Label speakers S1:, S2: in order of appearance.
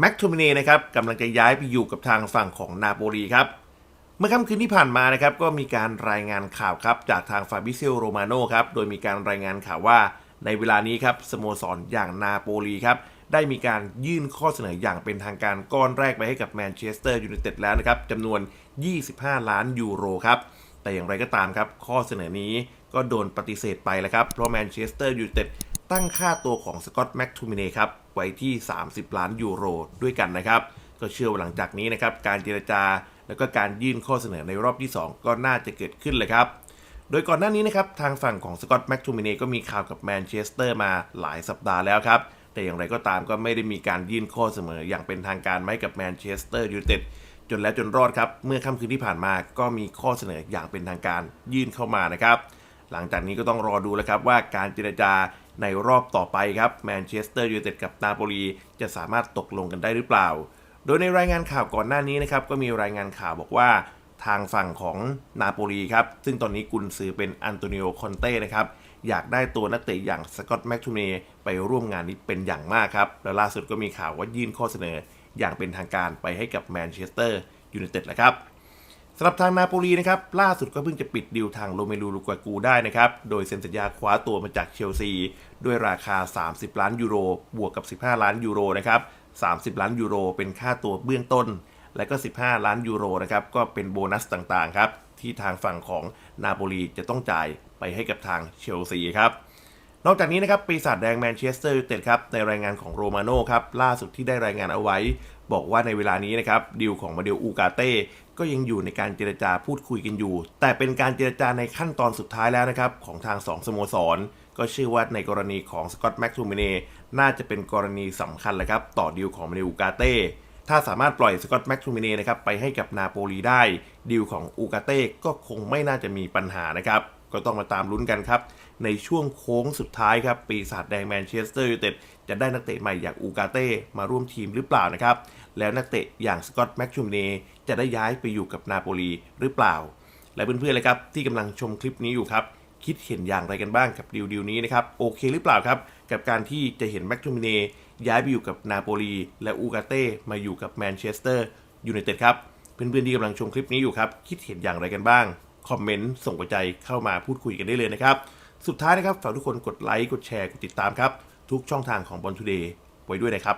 S1: แม็กโทมิเน่นะครับกำลังจะย้ายไปอยู่กับทางฝั่งของนาโปลีครับเมื่อค่ำคืนที่ผ่านมานะครับก็มีการรายงานข่าวครับจากทางฟาบิเซลโรมาโนครับโดยมีการรายงานข่าวว่าในเวลานี้ครับสโมสรอย่างนาโปลีครับได้มีการยื่นข้อเสนออย่างเป็นทางการก้อนแรกไปให้กับแมนเชสเตอร์ยูไนเต็ดแล้วนะครับจำนวน 25 ล้านยูโรครับแต่อย่างไรก็ตามครับข้อเสนอนี้ก็โดนปฏิเสธไปแล้วครับเพราะแมนเชสเตอร์ยูไนเต็ดตั้งค่าตัวของสกอตแม็กทูมิเน่ครับ ไว้ที่ 30 ล้านยูโรด้วยกันนะครับ ก็เชื่อว่าหลังจากนี้นะครับการเจรจาแล้วก็การยื่นข้อเสนอในรอบที่ 2 ก็น่าจะเกิดขึ้นเลยครับโดยก่อนหน้านี้นะครับทางฝั่งของสกอตต์แม็กทูมิเน่ก็มีข่าวกับแมนเชสเตอร์มาหลายสัปดาห์แล้วครับ แต่อย่างไรก็ตามก็ไม่ได้มีการยื่นข้อเสนออย่างเป็นทางการมาให้กับแมนเชสเตอร์ยูไนเต็ดจนแล้วจนรอดครับ เมื่อค่ำคืนที่ผ่านมาก็มีข้อเสนออย่างเป็นทางการยื่นเข้ามานะครับ หลังจากนี้ก็ต้องรอดูแล้วครับว่าการเจรจาในรอบต่อไปครับแมนเชสเตอร์ยูไนเต็ดกับนาโปลีจะสามารถตกลงกันได้หรือเปล่า โดยในรายงานข่าวก่อนหน้านี้นะครับก็มีรายงานข่าวบอกว่าทางฝั่งของนาโปลีครับ ซึ่งตอนนี้กุนซือเป็นอันโตนิโอคอนเต้นะครับ อยากได้ตัวนักเตะอย่างสกอตแม็กทูเนไปร่วมงานนี้เป็นอย่างมากครับ แล้วล่าสุดก็มีข่าวว่ายื่นข้อเสนออย่างเป็นทางการไปให้กับแมนเชสเตอร์ยูไนเต็ดแล้วครับ สำหรับทางนาโปลีนะครับล่าสุดก็เพิ่งจะปิดดีลทางโรเมลูลูกากูได้นะครับ โดยเซ็นสัญญาคว้าตัวมาจากเชลซี ด้วยราคา 30 ล้านยูโร บวกกับ 15 ล้านยูโรนะครับ 30 ล้านยูโร เป็นค่าตัวเบื้องต้น และก็ 15 ล้านยูโรนะครับก็เป็นโบนัสต่างๆครับที่ทางฝั่งของนาโปลีจะต้องจ่ายไปให้กับทางเชลซีครับ นอกจากนี้นะครับปีศาจแดงแมนเชสเตอร์ยูไนเต็ดครับในรายงานของโรมาโน่ครับล่าสุดที่ได้รายงานเอาไว้ บอกว่าในเวลานี้นะครับดีลของมาเดลอูกาเต้ก็ยังอยู่ในการเจรจาพูดคุยกันอยู่ แต่เป็นการเจรจาในขั้นตอนสุดท้ายแล้วนะครับของทางสองสโมสร ก็เชื่อว่าในกรณีของสกอตแม็กทูมิเน่น่าจะเป็นกรณีสำคัญเลยครับต่อดีลของมาเดลอูกาเต้ถ้าสามารถปล่อยสกอตแม็กทูมิเน่นะครับไปให้กับนาโปลีได้ดีลของอูกาเต้ก็คงไม่น่าจะมีปัญหานะครับ ก็ต้องมาตามลุ้นกันครับ ในช่วงโค้งสุดท้ายครับ ปีศาจแดงแมนเชสเตอร์ยูไนเต็ดจะได้นักเตะใหม่อย่างอูกาเต้มาร่วมทีมหรือเปล่านะครับ แล้วนักเตะอย่างสกอตต์แม็กชูมเน่จะได้ย้ายไปอยู่กับนาโปลีหรือเปล่า และเพื่อนๆเลยครับที่กำลังชมคลิปนี้อยู่ครับคิดเห็นอย่างไรกันบ้างกับดีลดีลนี้นะครับโอเคหรือเปล่าครับกับการที่จะเห็นแม็กทูมิเน่ย้ายไปอยู่กับนาโปลีและอูกาเต้มาอยู่กับแมนเชสเตอร์ยูไนเต็ดครับเพื่อนๆที่กำลังชมคลิปนี้อยู่ครับ คิดเห็นอย่างไรกันบ้าง คอมเมนต์ส่งกระจายเข้ามาพูดคุยกันได้เลยนะครับ สุดท้ายนะครับฝากทุกคนกดไลค์กดแชร์กดติดตามครับ ทุกช่องทางของบอลทูเดย์ไว้ด้วยนะครับ